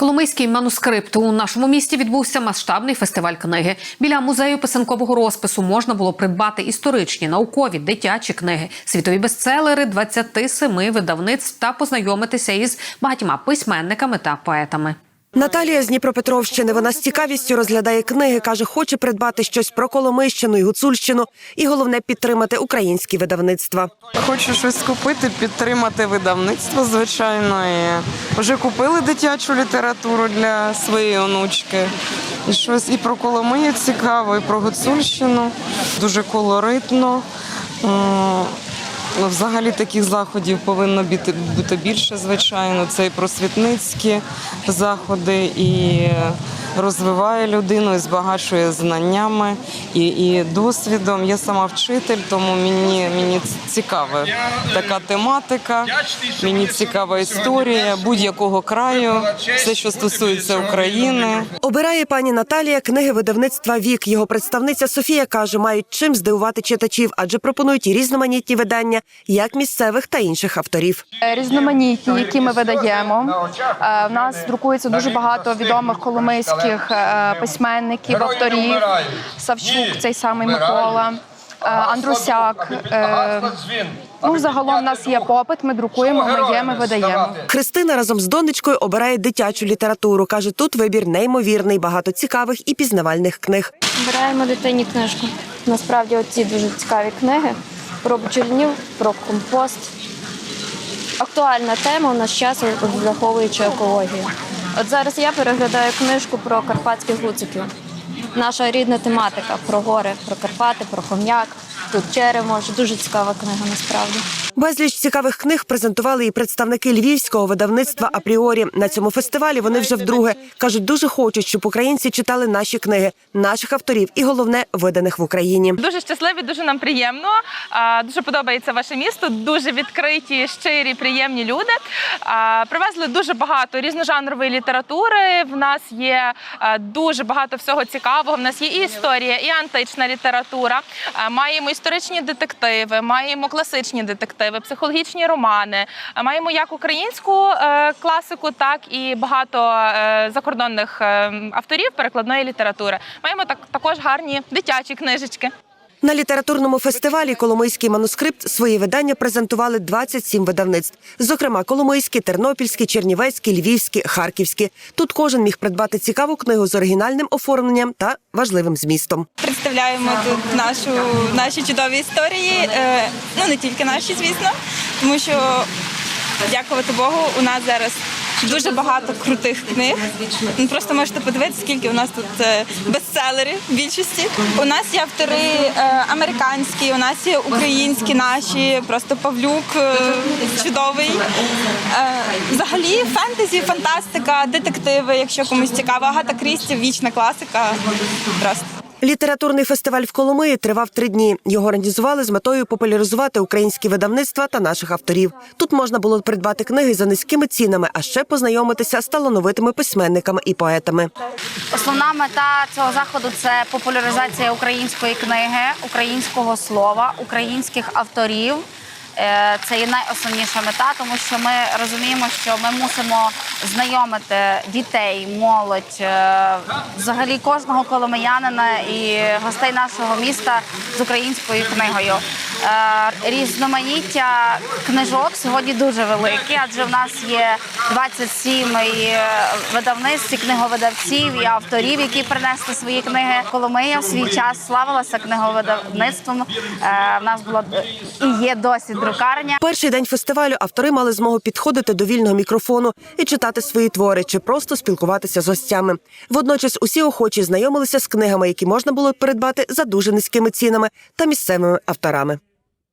Коломийський манускрипт у нашому місті відбувся масштабний фестиваль книги. Біля музею писанкового розпису можна було придбати історичні, наукові, дитячі книги, світові бестселери 27 видавництв та познайомитися із багатьма письменниками та поетами. Наталія з Дніпропетровщини. Вона з цікавістю розглядає книги. каже, хоче придбати щось про Коломийщину і Гуцульщину, і головне підтримати українські видавництва. Хочу щось купити, підтримати видавництво, звичайно. І вже купили дитячу літературу для своєї онучки. І щось і про Коломию цікаво, і про Гуцульщину. Дуже колоритно. Ну, взагалі таких заходів повинно бути більше, звичайно. Це і просвітницькі заходи, і розвиває людину, і збагачує знаннями і, і досвідом. Я сама вчитель, тому мені, мені цікава така тематика, мені цікава історія будь-якого краю, все, що стосується України. Обирає пані Наталія книги видавництва Вік. Його представниця Софія каже, мають чим здивувати читачів, адже пропонують і різноманітні видання, як місцевих та інших авторів. Е, різноманітні, які ми видаємо. Е, В нас друкується дуже багато відомих коломийських е, письменників, авторів. Савчук, цей самий Микола, Андрусяк. Ну, загалом в нас є попит. Ми друкуємо, ми є, ми видаємо. Христина разом з донечкою обирає дитячу літературу. каже, тут вибір неймовірний, багато цікавих і пізнавальних книг. Обираємо дитині книжку. Насправді оці дуже цікаві книги про бджільнів, про компост. Актуальна тема у нас час, враховуючи екологію. От зараз я переглядаю книжку про карпатських гуциків. Наша рідна тематика про гори, про Карпати, про хом'як. Тут черемош. Дуже цікава книга насправді. Безліч цікавих книг презентували і представники львівського видавництва Апріорі. На цьому фестивалі вони вже вдруге кажуть, дуже хочуть, щоб українці читали наші книги, наших авторів і головне виданих в Україні. Дуже щасливі, дуже нам приємно. Дуже подобається ваше місто. Дуже відкриті, щирі, приємні люди. Привезли дуже багато різножанрової літератури. В нас є дуже багато всього цікавого. В нас є і історія, і антична література. Маємо історичні детективи, маємо класичні детективи, психологічні романи. Маємо як українську е, класику, так і багато е, закордонних е, авторів перекладної літератури. Маємо так також гарні дитячі книжечки. На літературному фестивалі Коломийський манускрипт свої видання презентували 27 видавництв. Зокрема, Коломийські, Тернопільські, Чернівецькі, Львівські, Харківські. Тут кожен міг придбати цікаву книгу з оригінальним оформленням та важливим змістом. представляємо тут нашу наші чудові історії. Е, ну не тільки наші, звісно, тому що дякувати Богу, у нас зараз. Дуже багато крутих книг. Ви просто можете подивитися, скільки у нас тут е, бестселерів в більшості. У нас є автори е, американські, у нас є українські наші, просто Павлюк е, чудовий. Взагалі, фентезі, фантастика, детективи, якщо комусь цікаво. Агата Крісті, вічна класика. Просто. Літературний фестиваль в Коломиї тривав три дні. Його організували з метою популяризувати українські видавництва та наших авторів. Тут можна було придбати книги за низькими цінами, а ще познайомитися з талановитими письменниками і поетами. Основна мета цього заходу це популяризація української книги, українського слова, українських авторів. Е, Це є найосновніша мета, тому що ми розуміємо, що ми мусимо знайомити дітей, молодь, е, взагалі кожного коломиянина і гостей нашого міста з українською книгою. Е, Різноманіття книжок сьогодні дуже великі, адже в нас є 27 і е, видавництв, і книговидавців і авторів, які принесли свої книги. Коломия в свій час славилася книговидавництвом. Е, В нас була і є досі друкарня. Перший день фестивалю автори мали змогу підходити до вільного мікрофону і читати свої твори чи просто спілкуватися з гостями. Водночас усі охочі знайомилися з книгами, які можна було придбати за дуже низькими цінами та місцевими авторами.